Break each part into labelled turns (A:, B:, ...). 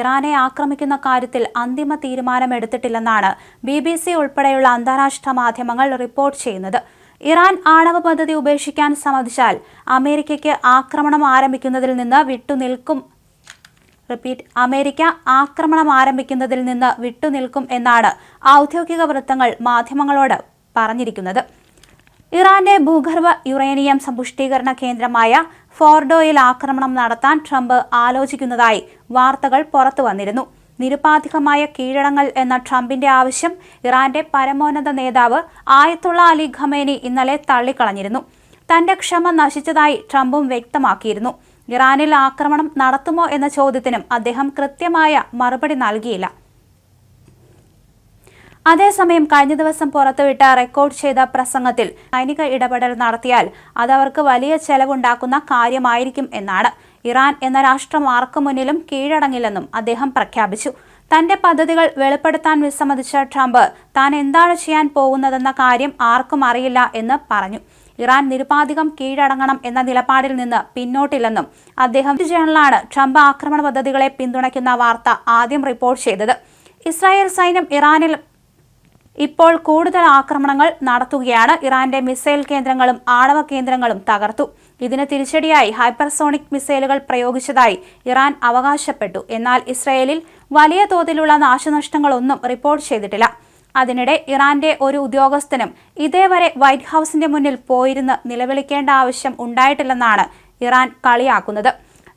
A: ഇറാനെ ആക്രമിക്കുന്ന കാര്യത്തിൽ അന്തിമ തീരുമാനമെടുത്തിട്ടില്ലെന്നാണ് ബി ബി സി ഉൾപ്പെടെയുള്ള അന്താരാഷ്ട്ര മാധ്യമങ്ങൾ റിപ്പോർട്ട് ചെയ്യുന്നത്. ഇറാൻ ആണവ പദ്ധതി ഉപേക്ഷിക്കാൻ സമ്മതിച്ചാൽ അമേരിക്കയ്ക്ക് ആക്രമണം ആരംഭിക്കുന്നതിൽ നിന്ന് വിട്ടുനിൽക്കും. റിപ്പീറ്റ് അമേരിക്ക ആക്രമണം ആരംഭിക്കുന്നതിൽ നിന്ന് വിട്ടുനിൽക്കും എന്നാണ് ഔദ്യോഗിക വൃത്തങ്ങൾ മാധ്യമങ്ങളോട് പറഞ്ഞിരിക്കുന്നത്. ഇറാന്റെ ഭൂഗർഭ യുറേനിയം സമ്പുഷ്ടീകരണ കേന്ദ്രമായ ഫോർഡോയിൽ ആക്രമണം നടത്താൻ ട്രംപ് ആലോചിക്കുന്നതായി വാർത്തകൾ പുറത്തു വന്നിരുന്നു. നിരുപാധികമായ കീഴടങ്ങൾ എന്ന ട്രംപിന്റെ ആവശ്യം ഇറാന്റെ പരമോന്നത നേതാവ് ആയത്തുള്ള അലി ഖമേനി ഇന്നലെ തള്ളിക്കളഞ്ഞിരുന്നു. തന്റെ ക്ഷമ നശിച്ചതായി ട്രംപും വ്യക്തമാക്കിയിരുന്നു. ഇറാനിൽ ആക്രമണം നടത്തുമോ എന്ന ചോദ്യത്തിനും അദ്ദേഹം കൃത്യമായ മറുപടി നൽകിയില്ല. അതേസമയം കഴിഞ്ഞ ദിവസം പുറത്തുവിട്ട റെക്കോർഡ് ചെയ്ത പ്രസംഗത്തിൽ സൈനിക ഇടപെടൽ നടത്തിയാൽ അത് അവർക്ക് വലിയ ചെലവുണ്ടാക്കുന്ന കാര്യമായിരിക്കും എന്നാണ്. ഇറാൻ എന്ന രാഷ്ട്രം ആർക്കു മുന്നിലും കീഴടങ്ങില്ലെന്നും അദ്ദേഹം പ്രഖ്യാപിച്ചു. തന്റെ പദ്ധതികൾ വെളിപ്പെടുത്താൻ വിസമ്മതിച്ച ട്രംപ് താൻ എന്താണ് ചെയ്യാൻ പോകുന്നതെന്ന കാര്യം ആർക്കും അറിയില്ല എന്ന് പറഞ്ഞു. ഇറാൻ നിരുപാധികം കീഴടങ്ങണം എന്ന നിലപാടിൽ നിന്ന് പിന്നോട്ടില്ലെന്നും അദ്ദേഹം ജേണലാണ് ട്രംപ് ആക്രമണ പദ്ധതികളെ പിന്തുണയ്ക്കുന്ന വാർത്ത ആദ്യം റിപ്പോർട്ട് ചെയ്തത്. ഇസ്രായേൽ സൈന്യം ഇറാനിൽ ഇപ്പോൾ കൂടുതൽ ആക്രമണങ്ങൾ നടത്തുകയാണ്. ഇറാന്റെ മിസൈൽ കേന്ദ്രങ്ങളും ആണവ കേന്ദ്രങ്ങളും തകർത്തു. ഇതിന് തിരിച്ചടിയായി ഹൈപ്പർസോണിക് മിസൈലുകൾ പ്രയോഗിച്ചതായി ഇറാൻ അവകാശപ്പെട്ടു. എന്നാൽ ഇസ്രയേലിൽ വലിയ തോതിലുള്ള നാശനഷ്ടങ്ങളൊന്നും റിപ്പോർട്ട് ചെയ്തിട്ടില്ല. അതിനിടെ ഇറാന്റെ ഒരു ഉദ്യോഗസ്ഥനും ഇതേവരെ വൈറ്റ് ഹൌസിന്റെ മുന്നിൽ പോയിരുന്ന് നിലവിളിക്കേണ്ട ആവശ്യം ഉണ്ടായിട്ടില്ലെന്നാണ് ഇറാൻ കളിയാക്കുന്നത്.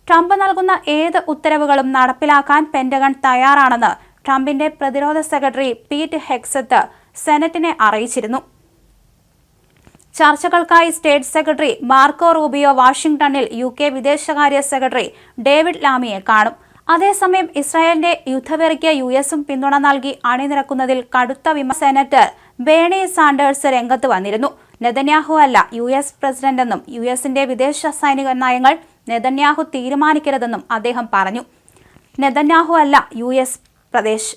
A: ട്രംപ് നൽകുന്ന ഏത് ഉത്തരവുകളും നടപ്പിലാക്കാൻ പെന്റഗൺ തയ്യാറാണെന്ന് ട്രംപിന്റെ പ്രതിരോധ സെക്രട്ടറി പീറ്റ് ഹെക്സത്ത് സെനറ്റിനെ അറിയിച്ചിരുന്നു. ചർച്ചകൾക്കായി സ്റ്റേറ്റ് സെക്രട്ടറി മാർക്കോ റൂബിയോ വാഷിംഗ്ടണിൽ യു കെ വിദേശകാര്യ സെക്രട്ടറി ഡേവിഡ് ലാമിയെ കാണും. അതേസമയം ഇസ്രായേലിന്റെ യുദ്ധവെറിക്ക് യു എസും പിന്തുണ നൽകി അണിനിരക്കുന്നതിൽ കടുത്ത വിമ സെനറ്റർ ബേണി സാൻഡേഴ്സ് രംഗത്ത് വന്നിരുന്നു. നെതന്യാഹു അല്ല യു എസ് പ്രസിഡന്റെന്നും യു എസിന്റെ വിദേശ സൈനിക നയങ്ങൾ നെതന്യാഹു തീരുമാനിക്കരുതെന്നും അദ്ദേഹം പറഞ്ഞു. നെതന്യാഹു അല്ല യു എസ് പ്രദേശ്.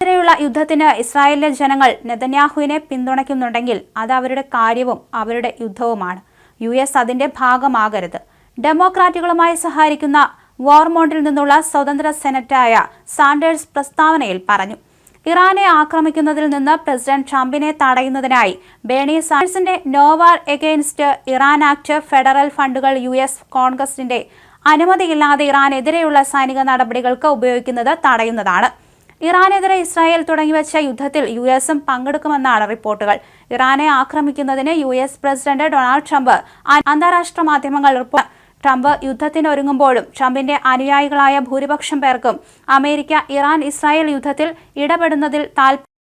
A: ഇതിനെയുള്ള യുദ്ധത്തിന് ഇസ്രായേലിലെ ജനങ്ങൾ നെതന്യാഹുവിനെ പിന്തുണയ്ക്കുന്നുണ്ടെങ്കിൽ അത് അവരുടെ കാര്യവും അവരുടെ യുദ്ധവുമാണ്. യു എസ് അതിന്റെ ഭാഗമാകരുത്. ഡെമോക്രാറ്റുകളുമായി സഹായിക്കുന്ന വോർമോണ്ടിൽ നിന്നുള്ള സ്വതന്ത്ര സെനറ്റായ സാൻഡേഴ്സ് പ്രസ്താവനയിൽ പറഞ്ഞു. ഇറാനെ ആക്രമിക്കുന്നതിൽ നിന്ന് പ്രസിഡന്റ് ട്രംപിനെ തടയുന്നതിനായി Bernie സാൻഡേഴ്സിന്റെ no war against Iran act federal ഫണ്ടുകൾ യു എസ് കോൺഗ്രസിന്റെ അനുമതിയില്ലാതെ ഇറാനെതിരെയുള്ള സൈനിക നടപടികൾക്ക് ഉപയോഗിക്കുന്നത് തടയുന്നതാണ്. ഇറാനെതിരെ ഇസ്രായേൽ തുടങ്ങിവെച്ച യുദ്ധത്തിൽ യു എസും പങ്കെടുക്കുമെന്നാണ് റിപ്പോർട്ടുകൾ. ഇറാനെ ആക്രമിക്കുന്നതിന് U S president Donald Trump അന്താരാഷ്ട്ര മാധ്യമങ്ങൾ റിപ്പോർട്ട് ട്രംപ് യുദ്ധത്തിനൊരുങ്ങുമ്പോഴും ട്രംപിന്റെ അനുയായികളായ ഭൂരിപക്ഷം പേർക്കും അമേരിക്ക ഇറാൻ ഇസ്രായേൽ യുദ്ധത്തിൽ ഇടപെടുന്നതിൽ താൽപ്പര്യം